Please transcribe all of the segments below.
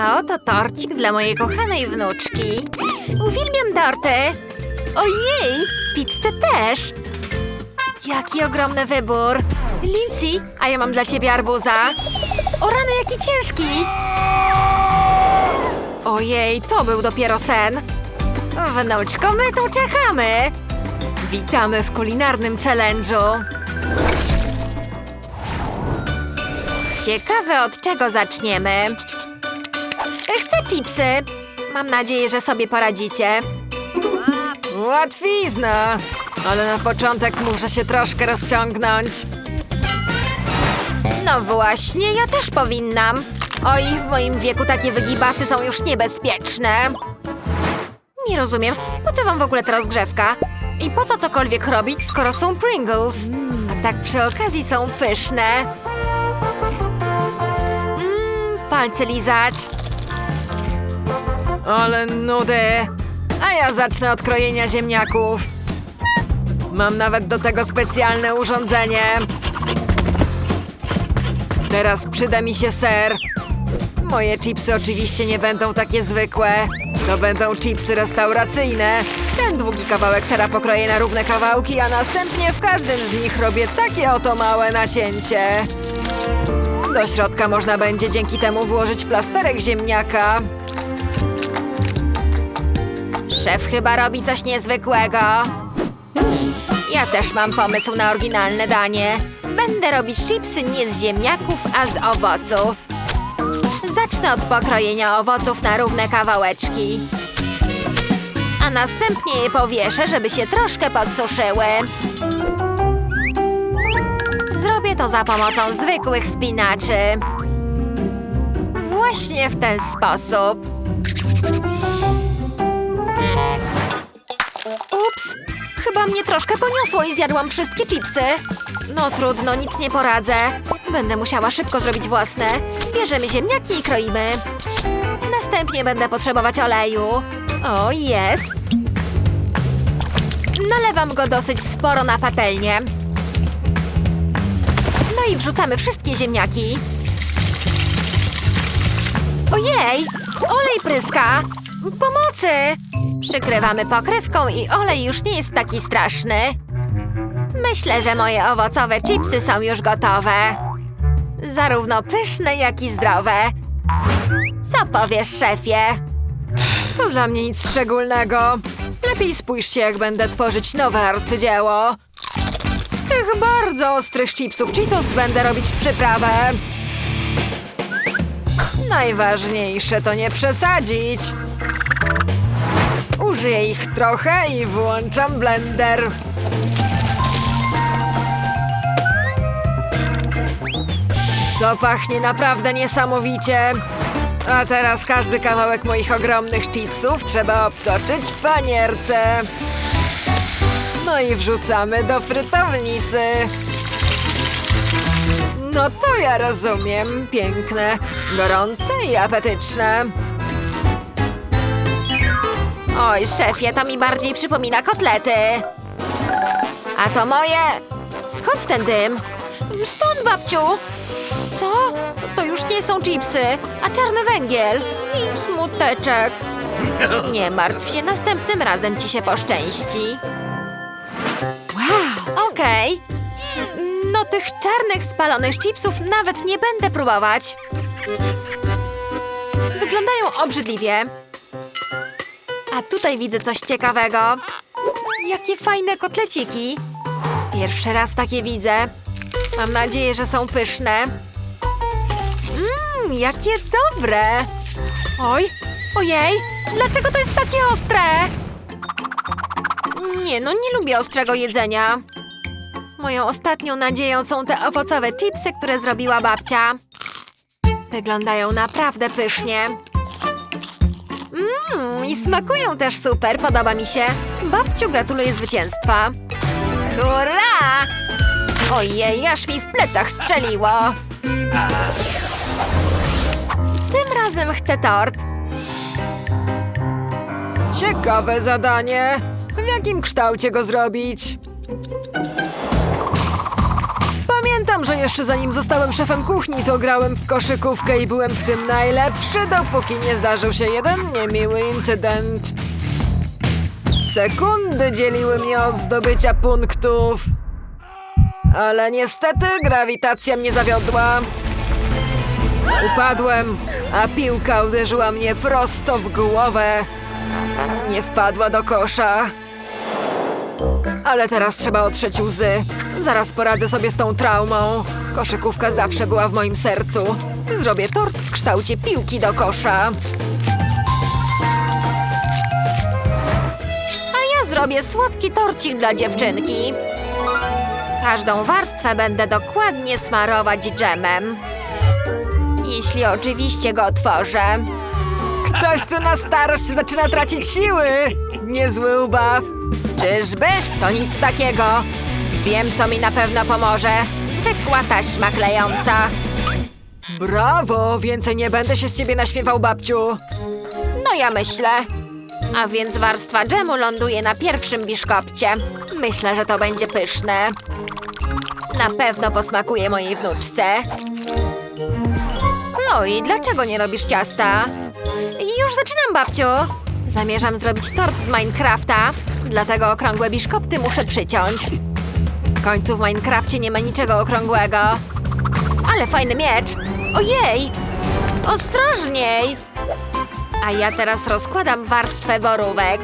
A oto torcik dla mojej kochanej wnuczki. Uwielbiam torty. Ojej, pizzę też. Jaki ogromny wybór. Lindsay, a ja mam dla ciebie arbuza. O rany, jaki ciężki. Ojej, to był dopiero sen. Wnuczko, my tu czekamy. Witamy w kulinarnym challenge'u. Ciekawe, od czego zaczniemy. Chcę chipsy. Mam nadzieję, że sobie poradzicie. Łatwizna, ale na początek muszę się troszkę rozciągnąć. No właśnie, ja też powinnam. Oj, w moim wieku takie wygibasy są już niebezpieczne. Nie rozumiem, po co wam w ogóle ta rozgrzewka? I po co cokolwiek robić, skoro są Pringles? A tak przy okazji są pyszne. Mmm, palce lizać. Ale nudy. A ja zacznę od krojenia ziemniaków. Mam nawet do tego specjalne urządzenie. Teraz przyda mi się ser. Moje chipsy oczywiście nie będą takie zwykłe. To będą chipsy restauracyjne. Ten długi kawałek sera pokroję na równe kawałki, a następnie w każdym z nich robię takie oto małe nacięcie. Do środka można będzie dzięki temu włożyć plasterek ziemniaka. Szef chyba robi coś niezwykłego. Ja też mam pomysł na oryginalne danie. Będę robić chipsy nie z ziemniaków, a z owoców. Zacznę od pokrojenia owoców na równe kawałeczki. A następnie je powieszę, żeby się troszkę podsuszyły. Zrobię to za pomocą zwykłych spinaczy. Właśnie w ten sposób. Chyba mnie troszkę poniosło i zjadłam wszystkie chipsy. No trudno, nic nie poradzę. Będę musiała szybko zrobić własne. Bierzemy ziemniaki i kroimy. Następnie będę potrzebować oleju. O, jest. Nalewam go dosyć sporo na patelnię. No i wrzucamy wszystkie ziemniaki. Ojej! Olej pryska! Pomocy! Przykrywamy pokrywką i olej już nie jest taki straszny. Myślę, że moje owocowe chipsy są już gotowe. Zarówno pyszne, jak i zdrowe. Co powiesz, szefie? To dla mnie nic szczególnego. Lepiej spójrzcie, jak będę tworzyć nowe arcydzieło. Z tych bardzo ostrych chipsów Cheetos będę robić przyprawę. Najważniejsze to nie przesadzić. Użyję ich trochę i włączam blender. To pachnie naprawdę niesamowicie. A teraz każdy kawałek moich ogromnych chipsów trzeba obtoczyć w panierce. No i wrzucamy do frytownicy. No to ja rozumiem. Piękne, gorące i apetyczne. Oj, szefie, to mi bardziej przypomina kotlety. A to moje... Skąd ten dym? Stąd, babciu! Co? To już nie są chipsy, a czarny węgiel. Smuteczek. Nie martw się, następnym razem ci się poszczęści. Wow, okej. No tych czarnych, spalonych chipsów nawet nie będę próbować. Wyglądają obrzydliwie. Tutaj widzę coś ciekawego. Jakie fajne kotleciki. Pierwszy raz takie widzę. Mam nadzieję, że są pyszne. Mmm, jakie dobre. Oj, ojej, dlaczego to jest takie ostre? Nie, no nie lubię ostrego jedzenia. Moją ostatnią nadzieją są te owocowe chipsy, które zrobiła babcia. Wyglądają naprawdę pysznie. Mmm, i smakują też super, podoba mi się. Babciu, gratuluję zwycięstwa. Hurra! Ojej, aż mi w plecach strzeliło. Tym razem chcę tort. Ciekawe zadanie. W jakim kształcie go zrobić? Pamiętam, że jeszcze zanim zostałem szefem kuchni, to grałem w koszykówkę i byłem w tym najlepszy, dopóki nie zdarzył się jeden niemiły incydent. Sekundy dzieliły mnie od zdobycia punktów. Ale niestety grawitacja mnie zawiodła. Upadłem, a piłka uderzyła mnie prosto w głowę. Nie wpadła do kosza. Ale teraz trzeba otrzeć łzy. Zaraz poradzę sobie z tą traumą. Koszykówka zawsze była w moim sercu. Zrobię tort w kształcie piłki do kosza. A ja zrobię słodki torcik dla dziewczynki. Każdą warstwę będę dokładnie smarować dżemem. Jeśli oczywiście go otworzę. Ktoś tu na starość zaczyna tracić siły. Niezły ubaw. Czyżby? To nic takiego. Wiem, co mi na pewno pomoże. Zwykła taśma klejąca. Brawo! Więcej nie będę się z ciebie naśmiewał, babciu. No ja myślę. A więc warstwa dżemu ląduje na pierwszym biszkopcie. Myślę, że to będzie pyszne. Na pewno posmakuje mojej wnuczce. No i dlaczego nie robisz ciasta? Już zaczynam, babciu. Zamierzam zrobić tort z Minecrafta, dlatego okrągłe biszkopty muszę przyciąć. W końcu w Minecrafcie nie ma niczego okrągłego. Ale fajny miecz! Ojej! Ostrożniej! A ja teraz rozkładam warstwę borówek.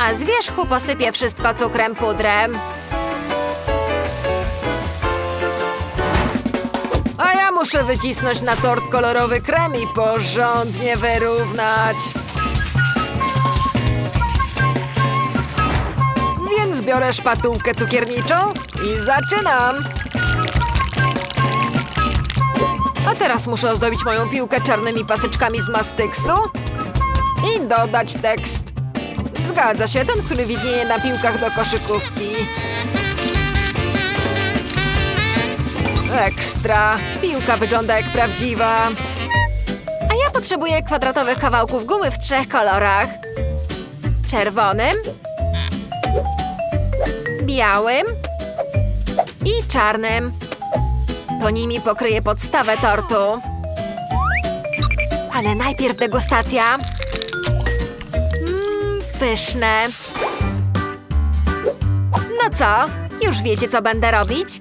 A z wierzchu posypię wszystko cukrem pudrem. A ja muszę wycisnąć na tort kolorowy krem i porządnie wyrównać. Biorę szpatułkę cukierniczą i zaczynam. A teraz muszę ozdobić moją piłkę czarnymi paseczkami z mastyksu i dodać tekst. Zgadza się, ten, który widnieje na piłkach do koszykówki. Ekstra! Piłka wygląda jak prawdziwa. A ja potrzebuję kwadratowych kawałków gumy w trzech kolorach. Czerwonym, białym i czarnym. To nimi pokryję podstawę tortu. Ale najpierw degustacja. Mmm, pyszne. No co? Już wiecie, co będę robić?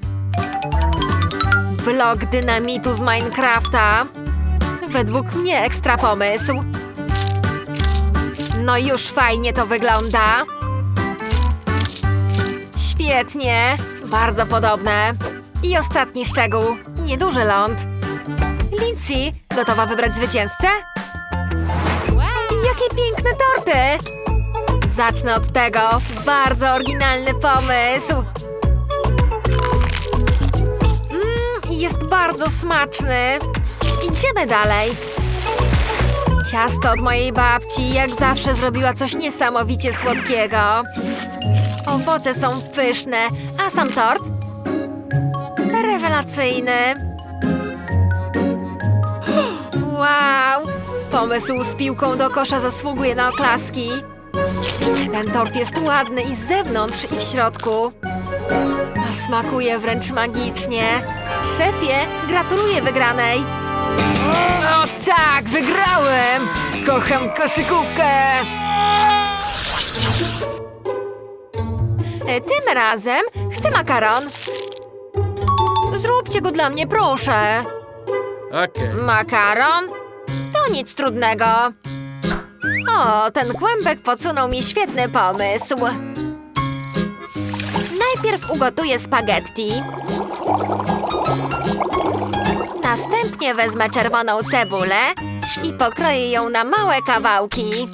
Vlog dynamitu z Minecrafta. Według mnie ekstra pomysł. No już fajnie to wygląda. Świetnie. Bardzo podobne. I ostatni szczegół. Nieduży ląd. Lindsay, gotowa wybrać zwycięzcę? Jakie piękne torty! Zacznę od tego. Bardzo oryginalny pomysł. Mmm, jest bardzo smaczny. Idziemy dalej. Ciasto od mojej babci jak zawsze zrobiła coś niesamowicie słodkiego. Owoce są pyszne, a sam tort? Rewelacyjny. Wow! Pomysł z piłką do kosza zasługuje na oklaski. Ten tort jest ładny i z zewnątrz, i w środku. A smakuje wręcz magicznie. Szefie, gratuluję wygranej. O tak, wygrałem! Kocham koszykówkę! E, Tym razem chcę makaron. Zróbcie go dla mnie, proszę. Okay. Makaron? To nic trudnego. O, ten kłębek podsunął mi świetny pomysł. Najpierw ugotuję spaghetti. Następnie wezmę czerwoną cebulę i pokroję ją na małe kawałki.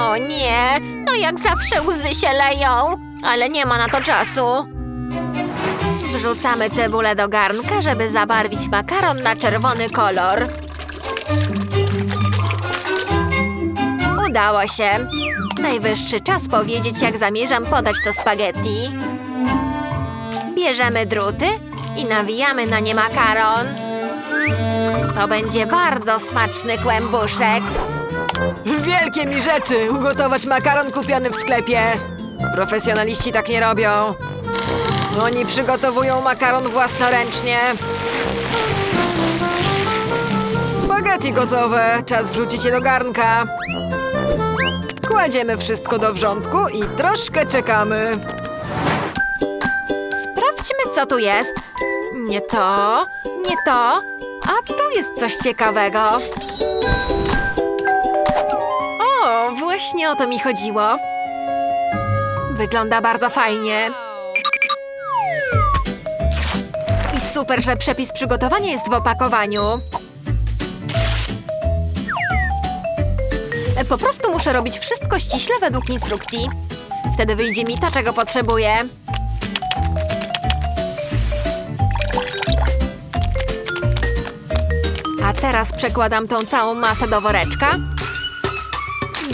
O nie, no jak zawsze łzy się leją, ale nie ma na to czasu. Wrzucamy cebulę do garnka, żeby zabarwić makaron na czerwony kolor. Udało się. Najwyższy czas powiedzieć, jak zamierzam podać to spaghetti. Bierzemy druty i nawijamy na nie makaron. To będzie bardzo smaczny kłębuszek. Wielkie mi rzeczy ugotować makaron kupiony w sklepie. Profesjonaliści tak nie robią. Oni przygotowują makaron własnoręcznie. Spaghetti gotowe, czas wrzucić je do garnka. Kładziemy wszystko do wrzątku i troszkę czekamy. Sprawdźmy, co tu jest. Nie to, nie to, a tu jest coś ciekawego. Właśnie o to mi chodziło. Wygląda bardzo fajnie. I super, że przepis przygotowania jest w opakowaniu. Po prostu muszę robić wszystko ściśle według instrukcji. Wtedy wyjdzie mi to, czego potrzebuję. A teraz przekładam tą całą masę do woreczka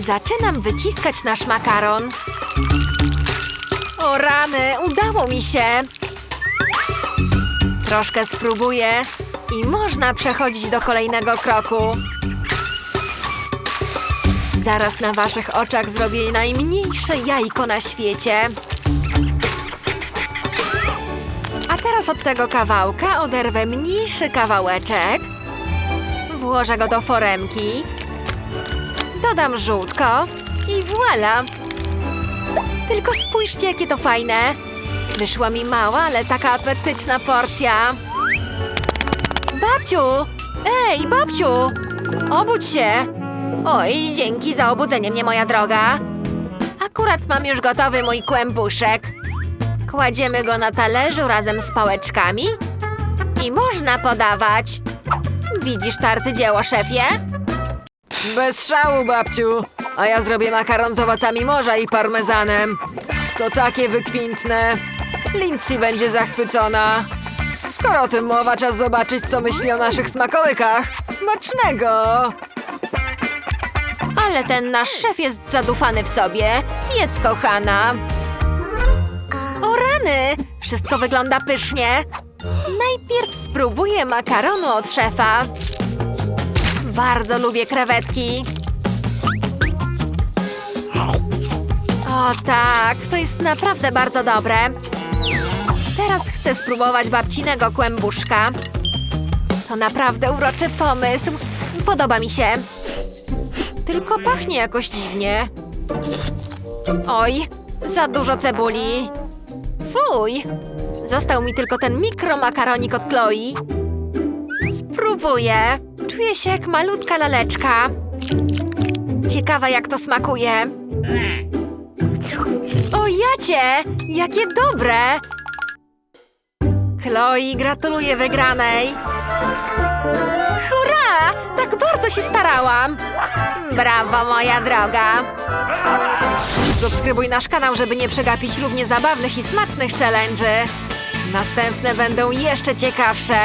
zaczynam wyciskać nasz makaron. O rany, udało mi się! Troszkę spróbuję i można przechodzić do kolejnego kroku. Zaraz na waszych oczach zrobię najmniejsze jajko na świecie. A teraz od tego kawałka oderwę mniejszy kawałeczek. Włożę go do foremki. Dodam żółtko i voilà! Tylko spójrzcie, jakie to fajne. Wyszła mi mała, ale taka apetyczna porcja. Babciu! Ej, babciu! Obudź się! Oj, dzięki za obudzenie mnie, moja droga. Akurat mam już gotowy mój kłębuszek. Kładziemy go na talerzu razem z pałeczkami i można podawać. Widzisz to arcydzieło, szefie? Bez szału, babciu. A ja zrobię makaron z owocami morza i parmezanem. To takie wykwintne. Lindsay będzie zachwycona. Skoro o tym mowa, czas zobaczyć, co myśli o naszych smakołykach. Smacznego! Ale ten nasz szef jest zadufany w sobie. Jedz, kochana. O rany! Wszystko wygląda pysznie. Najpierw spróbuję makaronu od szefa. Bardzo lubię krewetki. O tak, to jest naprawdę bardzo dobre. Teraz chcę spróbować babcinego kłębuszka. To naprawdę uroczy pomysł. Podoba mi się. Tylko pachnie jakoś dziwnie. Oj, za dużo cebuli. Fuj! Został mi tylko ten mikromakaronik od Chloe. Spróbuję. Czuję się jak malutka laleczka. Ciekawa, jak to smakuje. O jacie! Jakie dobre! Chloe, gratuluję wygranej. Hurra! Tak bardzo się starałam. Brawo, moja droga. Subskrybuj nasz kanał, żeby nie przegapić równie zabawnych i smacznych challenge'y. Następne będą jeszcze ciekawsze.